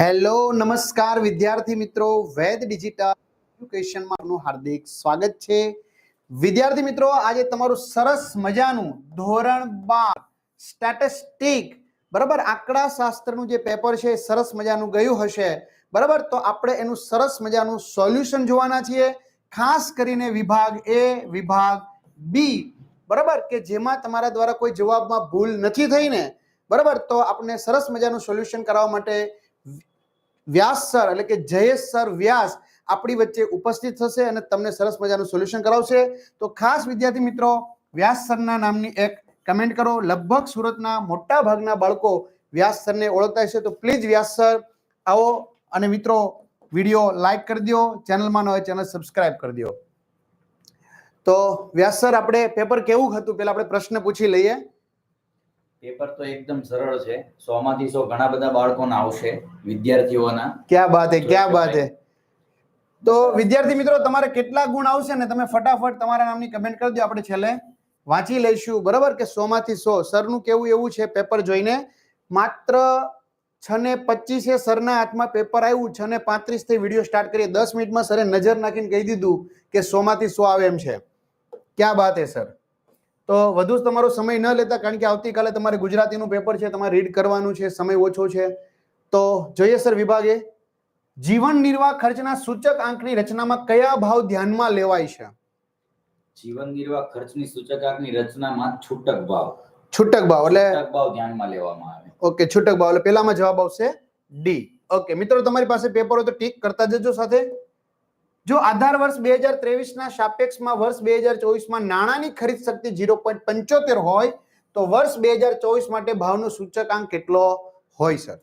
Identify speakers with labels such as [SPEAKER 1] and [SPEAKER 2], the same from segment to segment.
[SPEAKER 1] Hello, નમસ્કાર વિદ્યાર્થી મિત્રો. વેદ ડિજિટલ એજ્યુકેશનમાં આપનું હાર્દિક સ્વાગત છે. વિદ્યાર્થી મિત્રો, આજે તમારું સરસ મજાનું ધોરણ બાર સ્ટેટિસ્ટિક બરાબર? આંકડા શાસ્ત્રનું જે પેપર છે, સરસ મજાનું ગયું હશે. બરાબર? તો આપણે એનું સરસ મજાનું સોલ્યુશન જોવાના છીએ. ખાસ કરીને વિભાગ એ, વિભાગ બી. બરાબર? કે જેમાં તમારા દ્વારા કોઈ જવાબમાં ભૂલ નથી થઈ ને બરાબર? તો આપણને સરસ મજાનું સોલ્યુશન કરાવવા માટે વ્યાસ સર એટલે કે જયેશ સર વ્યાસ આપણી વચ્ચે ઉપસ્થિત થશે અને તમને સરસ મજાનું સોલ્યુશન કરાવશે. તો ખાસ વિદ્યાર્થી મિત્રો, વ્યાસ સરના નામની એક કમેન્ટ કરો. લગભગ સુરતના મોટા ભાગના બાળકો વ્યાસ સરને ઓળખતા હશે. તો પ્લીઝ વ્યાસ સર આવો અને મિત્રો, વીડિયો લાઈક કરી દો. ચેનલમાં ન હોય ચેનલ સબસ્ક્રાઇબ કરી દો. તો વ્યાસ સર આપણે પેપર કેવું હતું? પેલા આપણે પ્રશ્ન પૂછી લઈએ.
[SPEAKER 2] પેપર તો એકદમ સરળ છે. સો માંથી સો ઘણા બધા બાળકોના આવશે વિદ્યાર્થીઓના.
[SPEAKER 1] ક્યાં બાત હે ક્યાં બાત હે? તો વિદ્યાર્થી મિત્રો તમારે કેટલા ગુણ આવશે ને તમે ફટાફટ તમારા નામની કમેન્ટ કરી દો. આપણે છેલ્લે વાંચી લઈશું. બરાબર કે સો માંથી સો? સરનું કેવું એવું છે પેપર જોઈને? માત્ર છ ને પચીસે સરના હાથમાં પેપર આવ્યું છ ને પાંત્રીસથી વીડિયો સ્ટાર્ટ કરીએ. દસ મિનિટમાં સરે નજર નાખીને કહી દીધું કે સો માંથી સો આવે એમ છે. ક્યાં બાત હે સર? તો વધુ તમારો સમય ન લેતા કારણ કે આવતીકાલે તમારે ગુજરાતીનું પેપર છે તમારે રીડ કરવાનું છે સમય ઓછો છે. તો જોઈએ સર વિભાગે જીવન નિર્વાહ ખર્ચના સૂચક આંકની રચનામાં કયા ભાવ ધ્યાનમાં લેવાય છે?
[SPEAKER 2] જીવન નિર્વાહ ખર્ચની સૂચકાંકની રચનામાં છૂટક ભાવ.
[SPEAKER 1] છૂટક ભાવ એટલે
[SPEAKER 2] છૂટક ભાવ ધ્યાનમાં લેવામાં આવે.
[SPEAKER 1] ઓકે છૂટક ભાવ એટલે પહેલામાં જવાબ આવશે ડી. ઓકે મિત્રો તમારી પાસે પેપર હોય તો ટીક કરતા જજો સાથે. જો આધાર વર્ષ બે હજાર ત્રેવીસના સાપેક્ષમાં વર્ષ બે હજાર ચોવીસમાં નાણાંની ખરીદ શક્તિ ઝીરો પોઈન્ટ પંચોતેર હોય તો વર્ષ બે હજાર ચોવીસ માટે ભાવનો સૂચકાંક કેટલો હોય સર?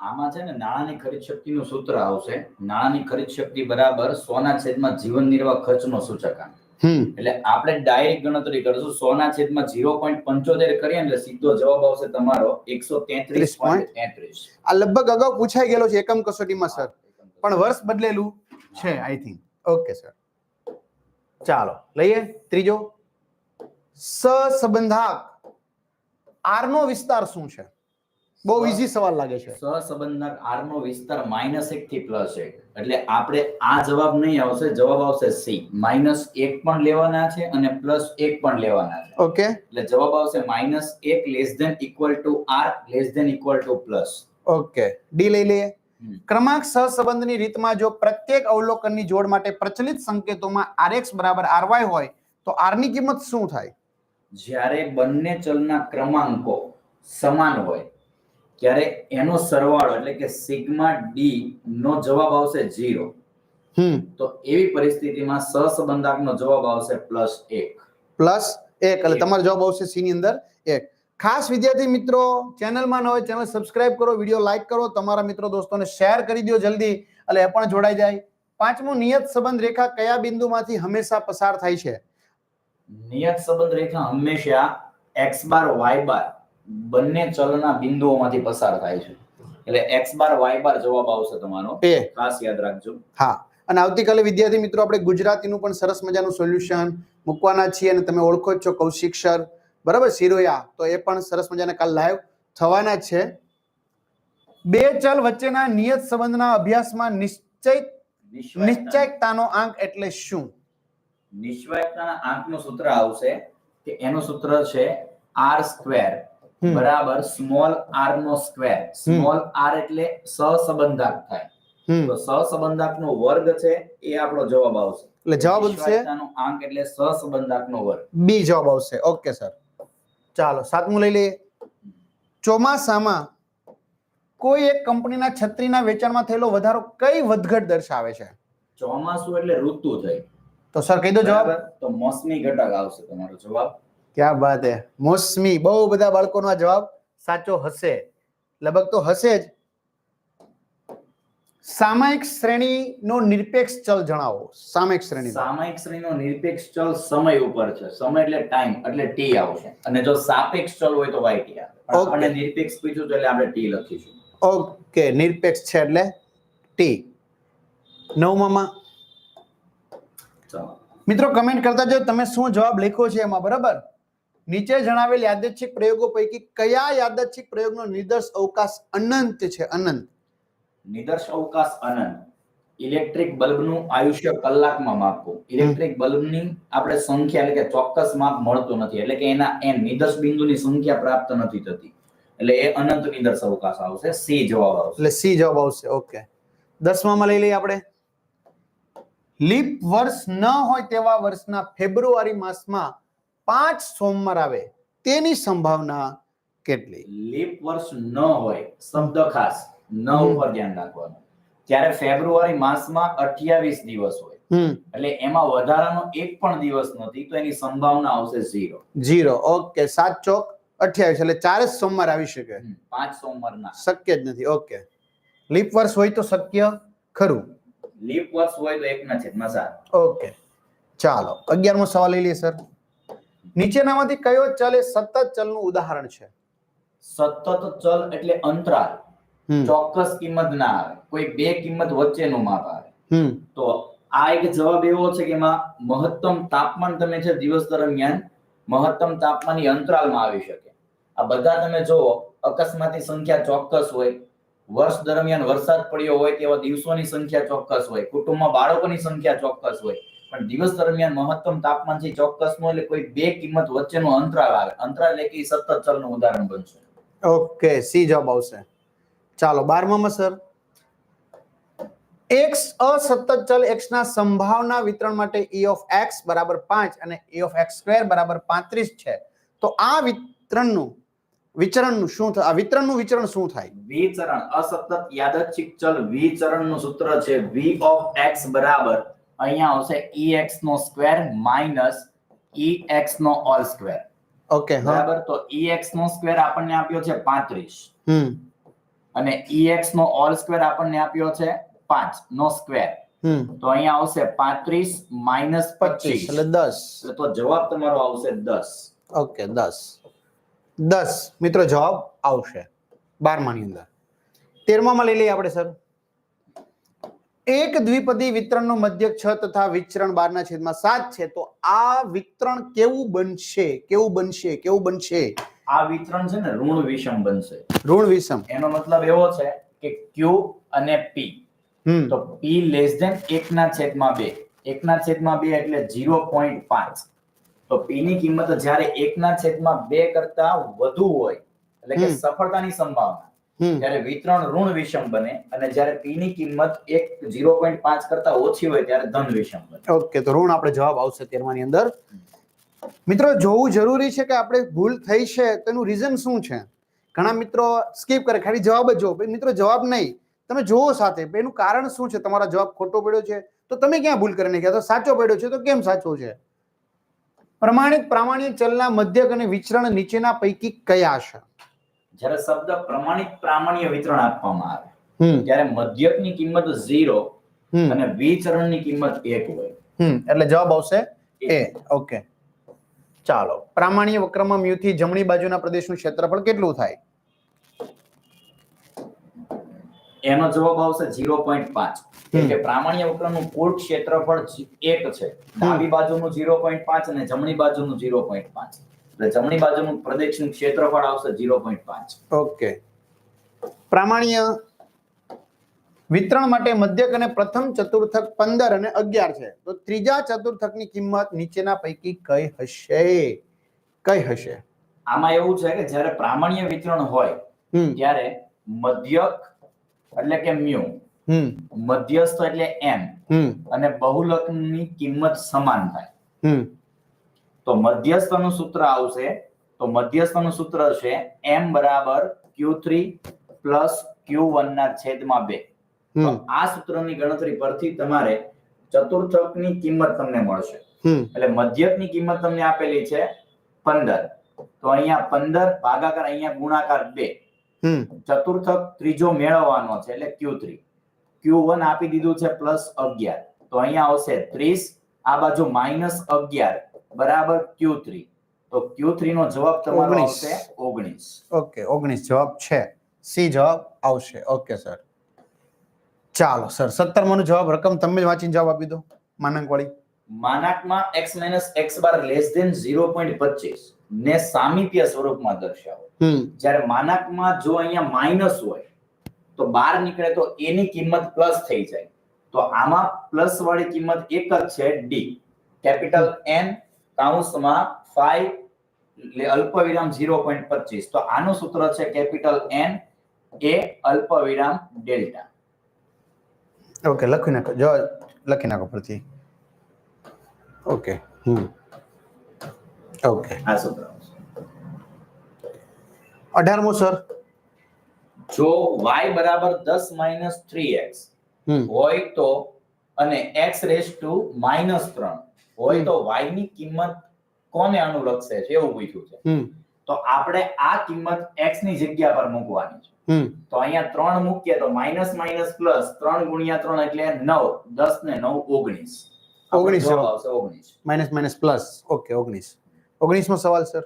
[SPEAKER 2] આમાં છે ને નાણાંની ખરીદ શક્તિનું સૂત્ર આવશે. નાણાંની ખરીદ શક્તિ બરાબર સોના છેદમાં જીવન નિર્વાહ ખર્ચનો સૂચકાંક. એટલે આપણે ડાયરેક્ટ ગણતરી કરશું. સોના છેદમાં ઝીરો પોઈન્ટ પંચોતેર કરીએ એટલે સીધો જવાબ આવશે તમારો એકસો તેત્રીસ પોઈન્ટ તેત્રીસ.
[SPEAKER 1] આ લગભગ અગાઉ પૂછાઈ ગયેલો છે એકમ કસોટીમાં સર. પણ વર્ષ બદલેલું. છે આઈ થિંક ઓકે સર ચાલો લઈએ ત્રીજો. સસંબંધાક. આર નો વિસ્તાર શું છે? બહુ ઈઝી સવાલ લાગે છે.
[SPEAKER 2] સહસંબંધક આર નો વિસ્તાર માઇનસ એક થી પ્લસ એક એટલે આપણે આ જવાબ નહીં આવશે જવાબ આવશે સી માઇનસ એક પણ લેવાના છે અને પ્લસ એક પણ લેવાના છે.
[SPEAKER 1] ઓકે
[SPEAKER 2] એટલે જવાબ આવશે માઇનસ એક less than equal to R less than equal to plus
[SPEAKER 1] okay D લઈ લઈએ. ક્રમાંક સહસંબંધની રીતમાં જો પ્રત્યેક અવલોકનની જોડ માટે પ્રચલિત સંકેતોમાં rx બરાબર ry હોય તો r ની કિંમત શું થાય?
[SPEAKER 2] જ્યારે બંને ચલના ક્રમાંકો સમાન હોય ત્યારે એનો સરવાળો એટલે કે સિગ્મા ડી નો જવાબ આવશે 0
[SPEAKER 1] હમ.
[SPEAKER 2] તો એવી પરિસ્થિતિમાં સહસંબંધકનો જવાબ આવશે પ્લસ એક.
[SPEAKER 1] પ્લસ એક એટલે
[SPEAKER 2] એક.
[SPEAKER 1] તમારો જવાબ આવશે સી ની અંદર એક. ખાસ વિદ્યાર્થી મિત્રો ચેનલમાં ન હોય ચેનલ સબસ્ક્રાઇબ કરો વીડિયો લાઈક કરો તમારા મિત્રો દોસ્તોને શેર કરી દો જલ્દી એટલે એ પણ જોડાઈ જાય. પાંચમું નિયત સંબંધ રેખા કયા બિંદુમાંથી હંમેશા પસાર થાય છે?
[SPEAKER 2] નિયત સંબંધ રેખા હંમેશા x બાર y બાર બંને ચલના બિંદુઓમાંથી પસાર થાય છે. એટલે x બાર y બાર જવાબ આવશે તમારો. ખાસ યાદ રાખજો.
[SPEAKER 1] હા. અને આવતીકાલે વિદ્યાર્થી મિત્રો આપણે ગુજરાતીનું પણ સરસ મજાનું સોલ્યુશન મૂકવાના છીએ અને તમે ઓળખો જ છો કૌશિક સર બરાબર? સિરોયા તો એ પણ સરસ મજાના કાલ લાઈવ થવાના છે. બે ચલ વચ્ચેના નિયત સંબંધના અભ્યાસમાં નિશ્ચય
[SPEAKER 2] નિશ્ચયતા
[SPEAKER 1] નિશ્ચયતાનો આંક એટલે શું?
[SPEAKER 2] નિશ્ચયતાના આંકનું સૂત્ર આવશે કે એનું સૂત્ર છે r સ્ક્વેર. બરાબર? સ્મોલ r નો સ્ક્વેર સ્મોલ r એટલે સહસંબંધક થાય. તો સહસંબંધકનો વર્ગ છે એ આપણો જવાબ આવશે.
[SPEAKER 1] એટલે જવાબ આવશે?
[SPEAKER 2] નિશ્ચયતાનો આંક એટલે સહસંબંધકનો વર્ગ.
[SPEAKER 1] બી જવાબ આવશે. Okay sir. ચાલો સાતમું લઈ લઈએ. ચોમાસામાં કોઈ એક કંપનીના છત્રીના વેચાણમાં થયેલો વધારો કઈ વધઘટ દર્શાવે છે?
[SPEAKER 2] ચોમાસું એટલે ઋતુ થઈ.
[SPEAKER 1] તો સર કહી દો જવાબ.
[SPEAKER 2] તો મોસમી ઘટક આવશે તમારો જવાબ.
[SPEAKER 1] ક્યાં વાત હે? મોસમી બહુ બધા બાળકોનો આ જવાબ સાચો હશે. લગભગ તો હશે જ. સામાયિક શ્રેણીનો નિરપેક્ષ ચલ જણાવો. સામાયિક શ્રેણી
[SPEAKER 2] સામાયિક શ્રેણીનો નિરપેક્ષ ચલ સમય ઉપર છે. સમય એટલે ટાઈમ એટલે ટી આવશે. અને જો સાપેક્ષ ચલ હોય તો વાય ટી આવે. અને નિરપેક્ષ પૂછ્યું એટલે આપણે ટી લખીશું.
[SPEAKER 1] ઓકે નિરપેક્ષ છે એટલે ટી નવમામાં.
[SPEAKER 2] ચાલો.
[SPEAKER 1] મિત્રો કમેન્ટ કરતા જો તમે શું જવાબ લખ્યો છે એમાં બરાબર? નીચે જણાવેલ યાદચ્છિક પ્રયોગો પૈકી કયા યાદચ્છિક પ્રયોગનો નિર્દેશ અવકાશ અનંત છે? અનંત.
[SPEAKER 2] નિદર્શ અવકાશ અનંત ઇલેક્ટ્રિક બલ્બનું આયુષ્ય કલાકમાં માપવું. ઇલેક્ટ્રિક બલ્બની આપણે સંખ્યા એટલે કે ચોક્કસ માપ મળતો નથી. એટલે કે એના એ નિદર્શ બિંદુની સંખ્યા પ્રાપ્ત નથી થતી. એટલે એ અનંત નિદર્શ અવકાશ આવશે. સી જવાબ આવશે.
[SPEAKER 1] એટલે સી જવાબ આવશે. ઓકે. દસમામાં લઈ લઈએ આપણે. લીપ વર્ષ ન હોય તેવા વર્ષના ફેબ્રુઆરી માસમાં પાંચ સોમવાર આવે. તેની સંભાવના કેટલી?
[SPEAKER 2] લીપ વર્ષ ન હોય શબ્દ ખાસ. ન
[SPEAKER 1] હમ.
[SPEAKER 2] ઉપર ધ્યાન રાખવાનું ત્યારે ફેબ્રુઆરી માસમાં અઠ્યાવીસ દિવસ હોય એટલે એમાં વધારાનો એક પણ દિવસ નથી તો એની સંભાવના આવશે ઝીરો.
[SPEAKER 1] ઝીરો. ઓકે સાત ચોક અઠ્યાવીસ એટલે ચાર જ સોમવાર આવી શકે.
[SPEAKER 2] પાંચ સોમવારના.
[SPEAKER 1] શક્ય જ નથી. ઓકે. લીપ વર્ષ હોય તો શક્ય ખરું?
[SPEAKER 2] લીપ વર્ષ હોય તો એકના છેદમાં સાત.
[SPEAKER 1] ઓકે. ચાલો અગિયારમો સવાલ લઈ લઈએ સર. નીચેનામાંથી કયો ચલ એ સતત ચલનું ઉદાહરણ છે?
[SPEAKER 2] સતત ચલ એટલે અંતરાલ. ચોક્કસ કિંમત ના આવે. કોઈ બે કિંમત વચ્ચેનું માપ આવે. તો આ એક જવાબ એવો છે કે એમાં મહત્તમ તાપમાન તમે છે દિવસ દરમિયાન મહત્તમ તાપમાનની અંતરાલમાં આવી શકે. આ બધા તમે જો અકસ્માતની સંખ્યા ચોક્કસ હોય વર્ષ દરમિયાન વરસાદ પડ્યો હોય તેવા દિવસોની સંખ્યા ચોક્કસ હોય કુટુંબમાં બાળકોની સંખ્યા ચોક્કસ હોય પણ દિવસ દરમિયાન મહત્તમ તાપમાન છે ચોક્કસનું એટલે કોઈ બે કિંમત વચ્ચેનો અંતરાલ આવે. અંતરાલ એટલે કે સતત ચલનું ઉદાહરણ બનશે.
[SPEAKER 1] ઓકે સી જવાબ આવશે. ચાલો બારમામાં સર. એક્સ અસતત ચલ એક્સ ના સંભાવના વિતરણ માટે ઈ ઓફ એક્સ બરાબર પાંચ અને ઈ ઓફ એક્સ સ્ક્વેર બરાબર પાંત્રીસ છે. તો આ વિતરણનું વિચરણનું શું થાય? વિતરણનું વિચરણ શું થાય?
[SPEAKER 2] વિચરણ અસતત યાદચ્છિક ચલ વિચરણનું સૂત્ર છે v ઓફ x બરાબર. અહીંયા આવશે ex નો સ્ક્વેર માઇનસ ex નો ઓલ સ્ક્વેર
[SPEAKER 1] ઓકે
[SPEAKER 2] બરાબર? તો ex નો સ્ક્વેર આપણને આપ્યો છે 35
[SPEAKER 1] હમ.
[SPEAKER 2] અને ex નો ઓલ સ્ક્વેર આપણને આપ્યો છે 5 નો સ્ક્વેર તો અહીંયા આવશે 35 માઇનસ
[SPEAKER 1] પચીસ.
[SPEAKER 2] 25
[SPEAKER 1] એટલે દસ.
[SPEAKER 2] તો જવાબ તમારો આવશે 10
[SPEAKER 1] ઓકે દસ. દસ. મિત્રો જવાબ આવશે બારમાની અંદર. તેરમામાં લઈ લઈએ આપણે સર. એક દ્વિપદી વિતરણનો મધ્યક છ તથા વિચરણ બારના છેદમાં સાત છે. તો આ વિતરણ કેવું બનશે? કેવું બનશે? કેવું બનશે?
[SPEAKER 2] આ વિતરણ છે ને ઋણ વિષમ બનશે.
[SPEAKER 1] ઋણ વિષમ.
[SPEAKER 2] એનો મતલબ એવો છે કે ક્યુ અને
[SPEAKER 1] પી
[SPEAKER 2] તો પી લેસ ધેન એકના છેદમાં બે. એકના છેદમાં બે એટલે ઝીરો પોઈન્ટ પાંચ. તો પી ની કિંમત જ્યારે એકના છેદમાં બે કરતા વધુ હોય એટલે કે સફળતાની સંભાવના જ્યારે વિતરણ ઋણ વિષમ બને અને જ્યારે પી ની કિંમત એક ઝીરો પોઈન્ટ પાંચ કરતા ઓછી હોય ત્યારે ધન વિષમ બને.
[SPEAKER 1] ઓકે તો ઋણ આપણે જવાબ આવશે તેરમાની અંદર. મિત્રો જોવું જરૂરી છે કે આપણે ભૂલ થઈ છે તેનું રીઝન શું છે? ઘણા મિત્રો સ્કીપ કરે ખાલી જવાબ જ જોવો મિત્રો જવાબ નહીં. તમે જોવો સાથે એનું કારણ શું છે? તમારો જવાબ ખોટો પડ્યો છે. તો તમે ક્યાં ભૂલ કરીને ગયા? તો સાચો પડ્યો છે તો કેમ સાચો છે? પ્રમાણિત પ્રામાણિક ચલના મધ્યક અને વિચરણ નીચેના પૈકી કયા છે?
[SPEAKER 2] જ્યારે શબ્દ પ્રમાણિત પ્રામાણ્ય વિતરણ આપવામાં આવે ત્યારે મધ્યકની કિંમત ઝીરો
[SPEAKER 1] હમ.
[SPEAKER 2] અને વિચરણની કિંમત એક હોય.
[SPEAKER 1] એટલે જવાબ આવશે એ. ઓકે. ચાલો. પ્રામાણ્ય વક્રમાં મ્યુથી જમણી બાજુના પ્રદેશનું ક્ષેત્રફળ કેટલું થાય?
[SPEAKER 2] એનો જવાબ આવશે ઝીરો પોઈન્ટ પાંચ.
[SPEAKER 1] હમ.
[SPEAKER 2] કે પ્રામાણ્ય વક્રનું કુલ ક્ષેત્રફળ જી- એક છે. ડાબી બાજુનું ઝીરો પોઈન્ટ પાંચ અને જમણી બાજુનું ઝીરો પોઈન્ટ પાંચ. એટલે જમણી બાજુનું પ્રદેશનું ક્ષેત્રફળ આવશે ઝીરો પોઈન્ટ પાંચ.
[SPEAKER 1] ઓકે. પ્રામાણ્ય વિતરણ માટે મધ્યક અને પ્રથમ ચતુર્થક પંદર અને અગિયાર છે. તો ત્રીજા ચતુર્થકની કિંમત નીચેના પૈકી કઈ હશે? કઈ હશે?
[SPEAKER 2] આમાં એવું છે કે જ્યારે પ્રામાણ્ય વિતરણ હોય ત્યારે મધ્યક એટલે કે મ્યુ. મધ્યસ્થ એટલે એમ. અને બહુલકની કિંમત સમાન થાય. તો મધ્યસ્થનું સૂત્ર આવશે તો મધ્યસ્થનું સૂત્ર છે એમ બરાબર Q three plus Q one ના છેદમાં બે. આ સૂત્રની ગણતરી પરથી તમારે ચતુર્થકની કિંમત તમને મળશે. એટલે મધ્યકની કિંમત તમને આપેલી છે પંદર. તો અહીંયા પંદર ભાગાકાર અહીંયા ગુણાકાર બે. ચતુર્થક ત્રીજો મેળવવાનો છે એટલે ક્યુ થ્રી ક્યુ વન આપી દીધું છે પ્લસ અગિયાર. તો અહીંયા આવશે ત્રીસ. આ બાજુ માઇનસ અગિયાર. બરાબર ક્યુ થ્રી તો ક્યુ થ્રી નો જવાબ તમારો આવશે ઓગણીસ.
[SPEAKER 1] ઓકે ઓગણીસ. જવાબ છે. સી જવાબ આવશે. Okay sir. ચાલો સર. સત્તરમાનો જવાબ રકમ તમે જ વાંચીને જવાબ આપી દો માનક વાળી
[SPEAKER 2] માનાકમાં x x bar less than zero point પચીસ ને સામીપ્ય સ્વરૂપમાં દર્શાવો. જ્યારે માનાંકમાં જો અહીંયા માઇનસ હોય તો બહાર નીકળે તો a ની કિંમત પ્લસ થઈ જાય. તો આમાં પ્લસ વાળી કિંમત એક જ છે ડી કેપિટલ એન કાઉન્સમાં ફાઈવ અલ્પ વિરામ ઝીરો પોઈન્ટ પચીસ તો આનું સૂત્ર છે કેપિટલ એન એ અલ્પ વિરામ ડેલ્ટા.
[SPEAKER 1] ઓકે લખી નાખો. જો લખી નાખો પરથી ઓકે. હમ. ઓકે.
[SPEAKER 2] આ સૂત્ર
[SPEAKER 1] અઢારમો સર.
[SPEAKER 2] જો y બરાબર દસ માઇનસ થ્રી એક્સ
[SPEAKER 1] હમ.
[SPEAKER 2] હોય તો અને x રેસ ટુ માઇનસ ત્રણ હોય તો y ની કિંમત કોને અનુલક્ષે છે? એવું પૂછ્યું છે. તો આપણે આ કિંમત x ની જગ્યા પર મૂકવાની છે. તો અહીંયા ત્રણ મૂકીએ તો માઇનસ માઇનસ પ્લસ ત્રણ ગુણ્યા ત્રણ એટલે નવ. દસ ને નવ ઓગણીસ.
[SPEAKER 1] ઓગણીસ.
[SPEAKER 2] આવશે ઓગણીસ.
[SPEAKER 1] માઇનસ માઇનસ પ્લસ ઓકે ઓગણીસ. ઓગણીસમો સવાલ સર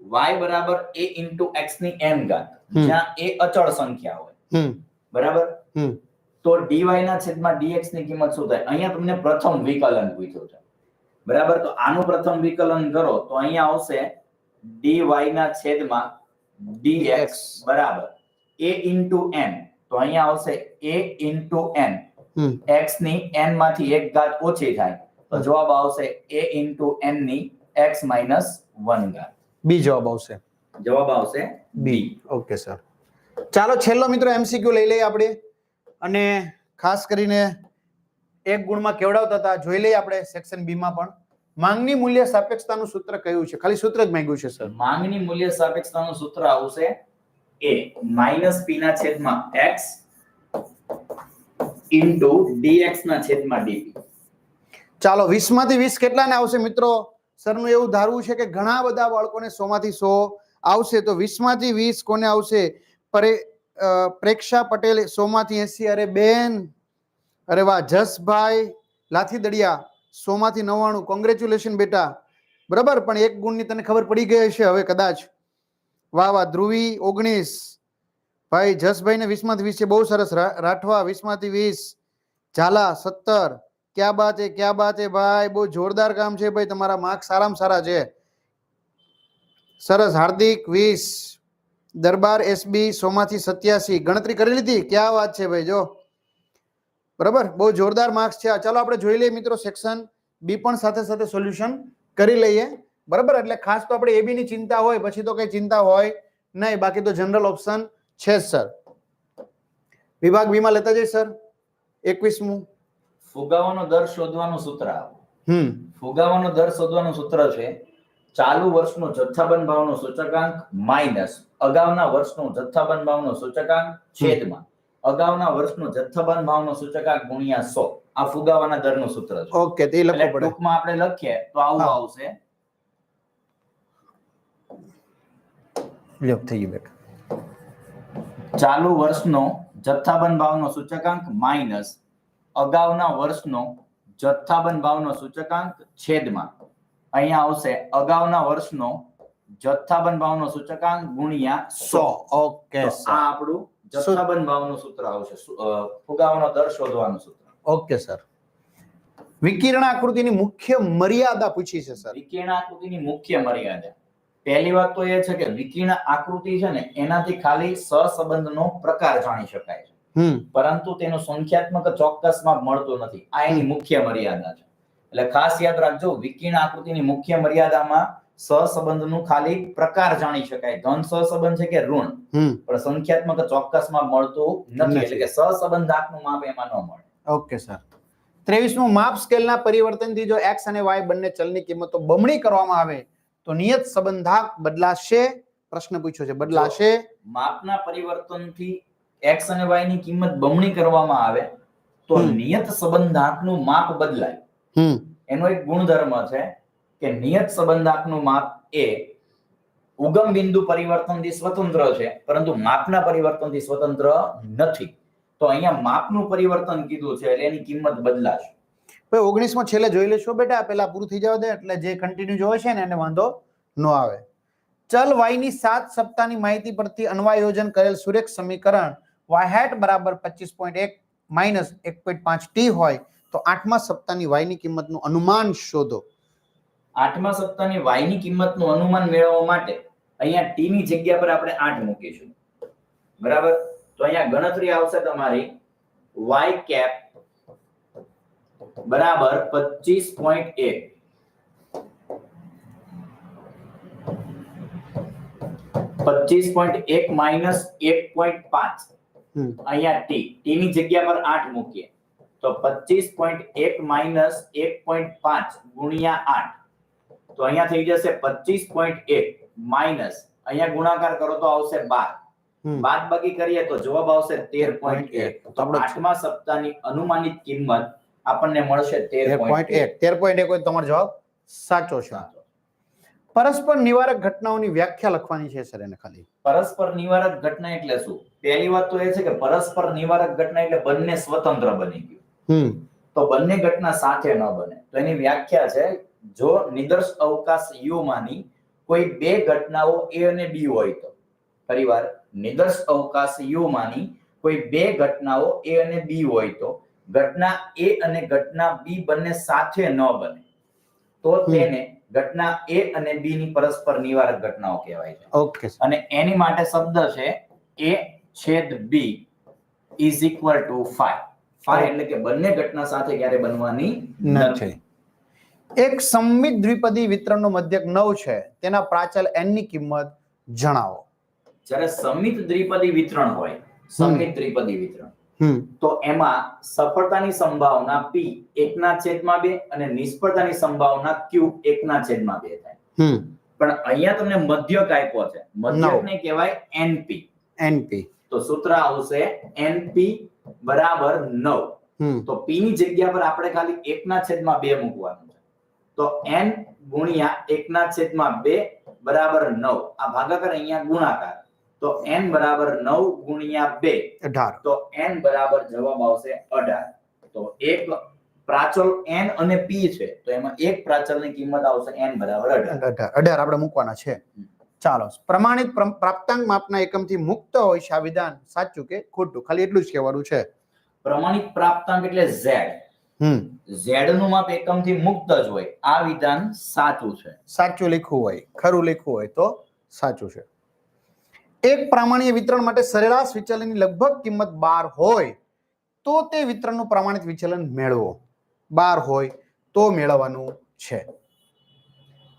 [SPEAKER 2] y બરાબર a ઇન્ટુ x ની n ઘાત. જ્યાં a અચળ સંખ્યા હોય. બરાબર?
[SPEAKER 1] હમ.
[SPEAKER 2] તો dy ના છેદમાં dx ની કિંમત શું થાય? અહીંયા તમને પ્રથમ વિકલન પૂછ્યું છે. બરાબર? તો આનું પ્રથમ વિકલન કરો. તો અહીંયા આવશે dy ના છેદમાં dx બરાબર. A into n. તો અહીંયા આવશે a into n. x ની n માંથી એક ઘાત ઓછી થાય. તો જવાબ આવશે a into n ની x minus 1 ઘાત.
[SPEAKER 1] બી જવાબ આવશે.
[SPEAKER 2] જવાબ આવશે b.
[SPEAKER 1] ઓકે સર ચાલો છેલ્લો મિત્રો એમસીક્યુ લઈ લઈએ આપણે. અને ખાસ કરીને એક ગુણમાં કેવડાવતા હતા જોઈ લઈએ આપણે સેક્શન બી માં પણ. માંગની મૂલ્ય સાપેક્ષતાનું સૂત્ર કયું છે? ખાલી સૂત્ર જ માંગ્યું છે સર.
[SPEAKER 2] માંગની મૂલ્ય સાપેક્ષતાનું સૂત્ર આવશે એ માઇનસ પી ના છેદમાં એક્સ ઇન્ટુ ડીએક્સ ના છેદમાં ડીપી
[SPEAKER 1] ચાલો વીસમાંથી વીસ કેટલાને આવશે મિત્રો? સરનું એવું ધારવું છે કે ઘણા બધા બાળકોને સો માંથી સો આવશે તો વીસમાંથી વીસ કોને આવશે? પરે પ્રેક્ષા પટેલ સો માંથી એસી. અરે બેન! અરે વાહ જસભાઈ લાથી દડિયા સો માંથી નવ્વાણું. કોંગ્રેચ્યુલેશન બેટા. બરાબર? પણ એક ગુણની તને ખબર પડી ગઈ હશે હવે કદાચ. વાહ વાહ. ધ્રુવી ઓગણીસ. ભાઈ, જસભાઈને વીસમાંથી વીસ છે. બહુ સરસ. રાઠવા વીસમાંથી વીસ. ઝાલા સત્તર. ક્યાં બાત હે? ક્યાં બાત હે ભાઈ? બહુ જોરદાર કામ છે ભાઈ. તમારા માર્ક સારામાં સારા છે. સરસ. હાર્દિક વીસ. દરબાર એસબી સોમાંથી સત્યાસી. ગણતરી કરી લીધી? ક્યાં વાત છે ભાઈ, જો. બરાબર? બહુ જોરદાર માર્ક્સ છે ચાલો આપણે જોઈ લઈએ મિત્રો સેક્શન બી પણ સાથે સાથે સોલ્યુશન કરી લઈએ. બરાબર? એટલે ખાસ તો આપણે એબી ની ચિંતા હોય પછી તો કઈ ચિંતા હોય નહીં. બાકી તો જનરલ ઓપ્શન છે સર વિભાગ બીમાં લેતા જઈએ સર એકવીસમું.
[SPEAKER 2] ફુગાવાનો દર શોધવાનું સૂત્ર
[SPEAKER 1] હમ.
[SPEAKER 2] ફુગાવાનો દર શોધવાનું સૂત્ર છે ચાલુ વર્ષનો જથ્થાબંધ ભાવનો સૂચકાંક માઇનસ. અગાઉના વર્ષનો જથ્થાબંધ ભાવનો સૂચકાંક છેદમાં. અગાઉના વર્ષનો જથ્થાબંધ ભાવનો સૂચકાંક ગુણ્યા સો. આ ફુગાવાના દરનું સૂત્ર છે.
[SPEAKER 1] ઓકે તે લખવું પડે.
[SPEAKER 2] ટૂંકમાં આપણે લખીએ તો આવું આવશે.
[SPEAKER 1] લ્યો, થઈ ગયું બેટા.
[SPEAKER 2] ચાલુ વર્ષનો જથ્થાબંધ ભાવનો સૂચકાંક માઇનસ અગાઉના વર્ષનો જથ્થાબંધ ભાવનો સૂચકાંક છેદમાં. અહીંયા આવશે અગાઉના વર્ષનો જથ્થાબંધ ભાવનો સૂચકાંક ગુણ્યા
[SPEAKER 1] સો. ઓકે
[SPEAKER 2] આ આપણું જથ્થાબંધ ભાવનું સૂત્ર આવશે. ફુગાવાનો દર શોધવાનું સૂત્ર.
[SPEAKER 1] Okay sir. વિકિરણ આકૃતિની મુખ્ય મર્યાદા પૂછી છે સર.
[SPEAKER 2] વિકિરણ આકૃતિની મુખ્ય મર્યાદા. પહેલી વાત તો એ છે કે વિકિરણ આકૃતિ છે ને એનાથી ખાલી સહસંબંધનો પ્રકાર જાણી શકાય છે. પરંતુ તેનું સંખ્યાત્મક ચોક્કસ માપ મળતું નથી. આ એની મુખ્ય મર્યાદા છે. એટલે ખાસ યાદ રાખજો વિકિરણ આકૃતિની મુખ્ય મર્યાદામાં સહસંબંધનું ખાલી પ્રકાર જાણી શકાય. ધન સહસંબંધ છે કે ઋણ? પણ સંખ્યાત્મક ચોક્કસ માપ મળતું નથી. એટલે કે સહસંબંધાત્મક માપ એમાં ન મળે.
[SPEAKER 1] Okay sir. ત્રેવીસમું માપ સ્કેલના પરિવર્તનથી જો એક્સ અને વાય બંને ચલની કિંમતો બમણી કરવામાં આવે તો નિયત સંબંધાક બદલાશે? પ્રશ્ન પૂછ્યો છે. બદલાશે?
[SPEAKER 2] માપના પરિવર્તનથી એક્સ અને વાયની કિંમત બમણી કરવામાં આવે તો. નિયત સંબંધાકનું માપ બદલાય. એનો એક ગુણધર્મ છે કે નિયત સંબંધાકનું માપ એ ઉગમ બિંદુ પરિવર્તનથી સ્વતંત્ર છે, પરંતુ માપના પરિવર્તનથી સ્વતંત્ર નથી. તો અહીંયા માપનું પરિવર્તન કીધું છે, એટલે એની કિંમત બદલાશે.
[SPEAKER 1] ભાઈ ઓગણીસમાં છેલ્લે જોઈ લેશો બેટા પેલા પૂરું થઈ જવા દે, એટલે જે કન્ટિન્યુ જોવે છે ને, એને વાંધો ન આવે. ચલ વાયની સાત સપ્તાહની માહિતી પરથી અન્વાયોજન કરેલ સુરેખ સમીકરણ વાય હેટ બરાબર પચીસ પોઈન્ટ એક માઇનસ એક પોઈન્ટ પાંચ ટી હોય, તો આઠમા સપ્તાહની y ની કિંમતનું અનુમાન શોધો.
[SPEAKER 2] આઠમા સપ્તાહની વાયની કિંમતનું અનુમાન મેળવવા માટે અહીંયા ટી ની જગ્યા પર આપણે આઠ મૂકીશું. બરાબર? તો અહીંયા ગણતરી આવશે તમારી વાય કેપ બરાબર 25.1 25.1 માઇનસ એક
[SPEAKER 1] પોઈન્ટ પાંચ.
[SPEAKER 2] અહીંયા ટી ટી ની જગ્યા પર આઠ મૂકીએ. તો 25.1 માઇનસ 1.5 ગુણ્યા 8 તો અહીંયા થઈ જશે 25.1 માઇનસ અહીંયા ગુણાકાર કરો તો આવશે 12
[SPEAKER 1] હમ.
[SPEAKER 2] બાદ બાકી કરીએ તો જવાબ આવશે 13.1
[SPEAKER 1] તો
[SPEAKER 2] તો આઠમા સપ્તાહની અનુમાનિત કિંમત આપણને મળશે
[SPEAKER 1] તેર પોઈન્ટ
[SPEAKER 2] 13.1
[SPEAKER 1] એક. તેર પોઈન્ટ એક તમારો જવાબ સાચો છે. પરસ્પર નિવારક ઘટનાઓની વ્યાખ્યા લખવાની છે સર એને ખાલી.
[SPEAKER 2] પરસ્પર નિવારક ઘટના એટલે શું? પહેલી વાત તો એ છે કે પરસ્પર નિવારક ઘટના એટલે બંને સ્વતંત્ર બની ગયું. તો બંને ઘટના સાથે ન બને. તો એની વ્યાખ્યા છે જો નિદર્શ અવકાશ યુમાંની કોઈ બે ઘટનાઓ એ અને બી હોય તો. ફરીવાર નિદર્શ અવકાશ યુમાંની કોઈ બે ઘટનાઓ એ અને બી હોય તો ઘટના એ અને ઘટના બી બંને સાથે ન બને. તો તેને ઘટના એ અને બી ની પરસ્પર નિવારક ઘટનાઓ કહેવાય છે.
[SPEAKER 1] ઓકે
[SPEAKER 2] અને એની માટે શબ્દ છે એ છેદ B is equal to five five એટલે કે બંને ઘટના સાથે ક્યારે બનવાની નથી
[SPEAKER 1] એક સંમિત દ્વિપદી વિતરણનો મધ્યક નવ છે. તેના પ્રાચલ n ની કિંમત જણાવો.
[SPEAKER 2] જ્યારે સમિત દ્વિપદી વિતરણ હોય સમિત દ્વિપદી વિતરણ તો એમાં સફળતાની સંભાવના p એકના છેદમાં બે અને નિષ્ફળતાની સંભાવના q એકના છેદમાં બે થાય. પણ અહીંયા તમને મધ્યક આપ્યો છે. મધ્યકને કહેવાય np
[SPEAKER 1] np
[SPEAKER 2] તો સૂત્ર આવશે np બરાબર નવ. તો p ની જગ્યા પર આપણે ખાલી એકના છેદમાં બે મૂકવાનું. છે તો n ગુણ્યા એકના છેદમાં બે બરાબર નવ. આ ભાગાકાર અહીંયા ગુણાકાર. તો n બરાબર નવ ગુણ્યા બે.
[SPEAKER 1] અઢાર.
[SPEAKER 2] તો n બરાબર જવાબ આવશે અઢાર. તો એક પ્રાચલ n અને p છે. તો એમાં એક પ્રાચલની કિંમત આવશે n બરાબર અઢાર.
[SPEAKER 1] અઢાર આપણે મૂકવાના છે. ચાલો પ્રમાણિત પ્ર- પ્રાપ્તાંક માપના એકમથી મુક્ત હોય છે આ વિધાન. સાચું કે ખોટું? ખાલી એટલું જ કહેવાનું છે.
[SPEAKER 2] પ્રમાણિત પ્રાપ્તાંક એટલે z. z નું માપ એકમથી મુક્ત જ હોય. આ વિધાન સાચું છે.
[SPEAKER 1] સાચું લખવું હોય ખરું લખવું હોય તો સાચું છે. એક પ્રામાણ્ય વિતરણ માટે સરેરાશ વિચલનની લગભગ કિંમત બાર હોય તો તે વિતરણનું પ્રમાણિત વિચલન મેળવો. બાર હોય તો મેળવવાનું છે.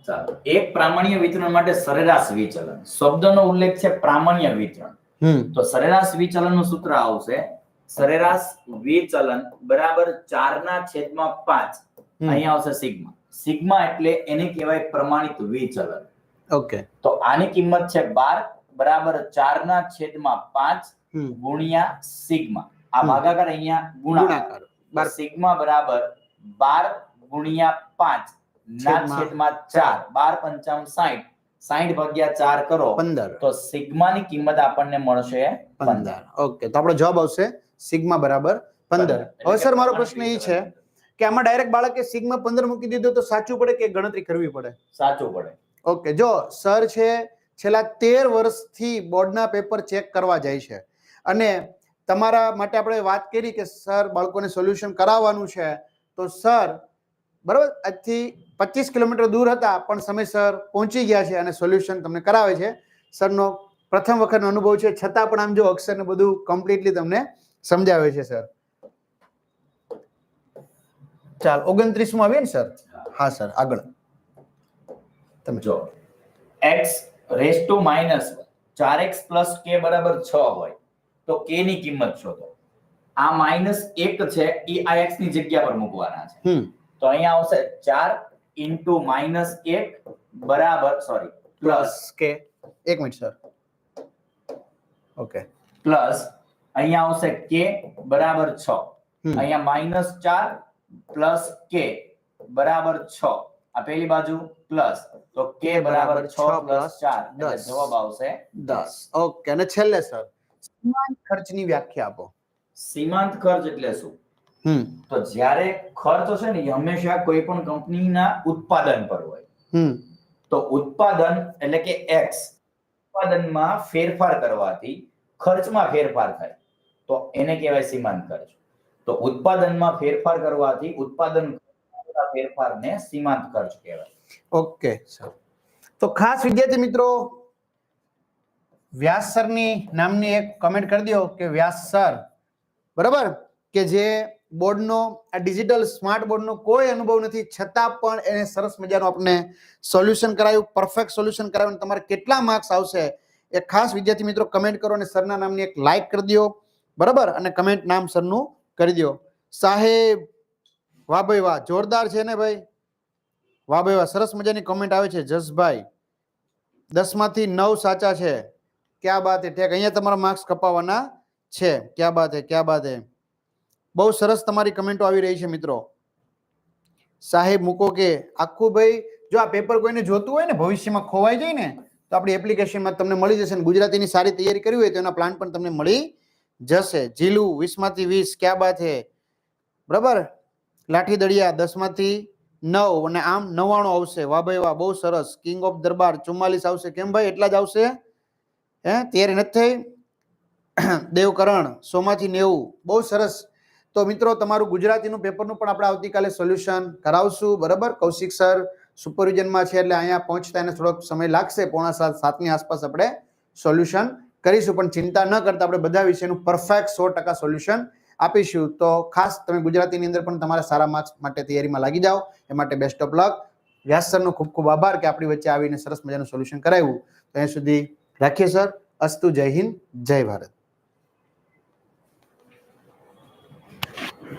[SPEAKER 2] ચાલો એક પ્રામાણ્ય વિતરણ માટે સરેરાશ વિચલન. શબ્દનો ઉલ્લેખ છે પ્રામાણ્ય વિતરણ.
[SPEAKER 1] હમ.
[SPEAKER 2] તો સરેરાશ વિચલનનું સૂત્ર આવશે સરેરાશ વિચલન બરાબર ચાર ના છેદમાં પાંચ. અહીંયા આવશે સિગ્મા. સિગ્મા એટલે એને કહેવાય પ્રમાણિત વિચલન
[SPEAKER 1] ઓકે.
[SPEAKER 2] તો આની કિંમત છે બાર બરાબર ચાર ના છેદમાં પાંચ ગુણ્યા સિગ્મા. આ ભાગાકાર અહીંયા ગુણાકાર. બાર. સિગ્મા બરાબર બાર ગુણ્યા પાંચ ના
[SPEAKER 1] છેદમાં
[SPEAKER 2] ચાર. બાર પંચાવન સાઠ સાઠ ભાગ્યા ચાર કરો.
[SPEAKER 1] પંદર.
[SPEAKER 2] તો સિગ્મા ની કિંમત આપણને મળશે પંદર.
[SPEAKER 1] પંદર. ઓકે. તો આપણો જવાબ આવશે સિગ્મા બરાબર પંદર. હવે સર મારો પ્રશ્ન એ છે કે આમાં ડાયરેક્ટ બાળકે સિગ્મા પંદર મૂકી દીધો તો સાચું પડે કે ગણતરી કરવી પડે?
[SPEAKER 2] સાચું પડે.
[SPEAKER 1] ઓકે જો સર છે છેલ્લા તેર વર્ષથી બોર્ડના પેપર ચેક કરવા જાય છે. અને તમારા માટે આપણે વાત કરી કે સર બાળકોને સોલ્યુશન કરાવવાનું છે તો સર બરાબર આજથી પચીસ કિલોમીટર દૂર હતા પણ સમયસર પહોંચી ગયા છે અને સોલ્યુશન તમને કરાવે છે. સરનો પ્રથમ વખતનો અનુભવ છે છતાં પણ આમ જો અક્ષરને બધું કમ્પ્લીટલી તમને સમજાવે છે સર. ચાલ ઓગણત્રીસમાં આવીએ ને સર? હા સર આગળ. તમે.
[SPEAKER 2] જો. X રેસ ટુ માઇનસ ચાર એક્સ પ્લસ કે બરાબર છ હોય તો k ની કિંમત શોધો. આ માઇનસ એક છે એ આ x ની જગ્યા પર મૂકવાના છે. તો અહીંયા આવશે ચાર ઇન્ટુ માઇનસ એક બરાબર સોરી પ્લસ
[SPEAKER 1] કે એક મિનિટ સર. ઓકે
[SPEAKER 2] પ્લસ અહીંયા આવશે કે બરાબર છ. અહીંયા માઇનસ ચાર પ્લસ કે બરાબર છ. આ પેલી બાજુ પ્લસ તો કે બરાબર છ પ્લસ ચાર. જવાબ આવશે
[SPEAKER 1] દસ. ઓકે અને છેલ્લે સર સીમાંત ખર્ચની વ્યાખ્યા આપો.
[SPEAKER 2] સીમાંત ખર્ચ એટલે શું? તો જ્યારે ખર્ચ છે ને હંમેશા કોઈ પણ કંપનીના ઉત્પાદન પર હોય. તો ઉત્પાદન એટલે કે એક્સ ઉત્પાદનમાં ફેરફાર કરવાથી ખર્ચમાં ફેરફાર થાય. તો એને કહેવાય સીમાંત ખર્ચ તો ઉત્પાદનમાં ફેરફાર કરવાથી ઉત્પાદન ફેરફારને સીમાંત ખર્ચ કહેવાય.
[SPEAKER 1] Okay, sir. તો ખાસ વિદ્યાર્થી મિત્રો, વ્યાસ સરની નામની એક કમેન્ટ કરી દો કે વ્યાસ સર, બરાબર? કે જે બોર્ડનો, આ ડિજિટલ સ્માર્ટ બોર્ડનો કોઈ અનુભવ નથી, છતાં પણ એને સરસ મજાનું આપણે સોલ્યુશન કરાયું પરફેક્ટ સોલ્યુશન કરાવ્યું તમારે કેટલા માર્ક્સ આવશે એ ખાસ વિદ્યાર્થી મિત્રો કમેન્ટ કરો અને સરના નામની એક લાઈક કરી દો. બરાબર? અને કમેન્ટ નામ સરનું કરી દો સાહેબ, વાહ ભાઈ વાહ, જોરદાર છે ને ભાઈ? વાહ ભાઈ વાહ, સરસ મજાની કોમેન્ટ આવે છે, જસભાઈ. દસમાંથી નવ સાચા છે. ક્યાં બાત હે? ઠેક, અહીંયા તમારા માર્ક્સ કપાવવાના છે. ક્યાં બાત ક્યાં બાત બહુ સરસ તમારી કમેન્ટો આવી રહી છે, મિત્રો. સાહેબ, મૂકો કે આખું ભાઈ, જો આ પેપર કોઈને જોતું હોય ને, ભવિષ્યમાં ખોવાઈ જાય ને, તો આપણી એપ્લિકેશનમાં તમને મળી જશે ને, ગુજરાતીની સારી તૈયારી કરવી હોય તો એના પ્લાન પણ તમને મળી જશે. જીલું વીસમાંથી વીસ, ક્યાં બાત હે? બરાબર? લાઠી દળિયા દસમાંથી નવ અને આમ નવાણું આવશે. વાહ ભાઈ વાહ, બહુ સરસ. કિંગ ઓફ દરબાર ચુમ્માલીસ આવશે. કેમ ભાઈ? એટલા જ આવશે? હે? તૈયારી નથી થઈ? દેવકરણ, સોમાંથી નેવું. બહુ સરસ. તો મિત્રો, તમારું ગુજરાતીનું પેપરનું પણ આપણે આવતીકાલે સોલ્યુશન કરાવશું. બરાબર? કૌશિક સર સુપરવિઝનમાં છે એટલે અહીંયા પહોંચતા એને થોડોક સમય લાગશે. પોણા સાત, સાતની આસપાસ આપણે સોલ્યુશન કરીશું, પણ ચિંતા ન કરતા આપણે બધા વિષયનું પરફેક્ટ સો ટકા સોલ્યુશન આપીશું. તો ખાસ તમે ગુજરાતીની અંદર પણ તમારા સારા માર્ક્સ માટે તૈયારીમાં લાગી જાઓ. એ માટે બેસ્ટ ઓફ લક વ્યાસ સરનો ખૂબ ખૂબ આભાર કે આપણી વચ્ચે આવીને સરસ મજાનું સોલ્યુશન કરાવ્યું. તો અહીંયા સુધી રાખીએ, સર. અસ્તુ, જય હિન્દ, જય ભારત.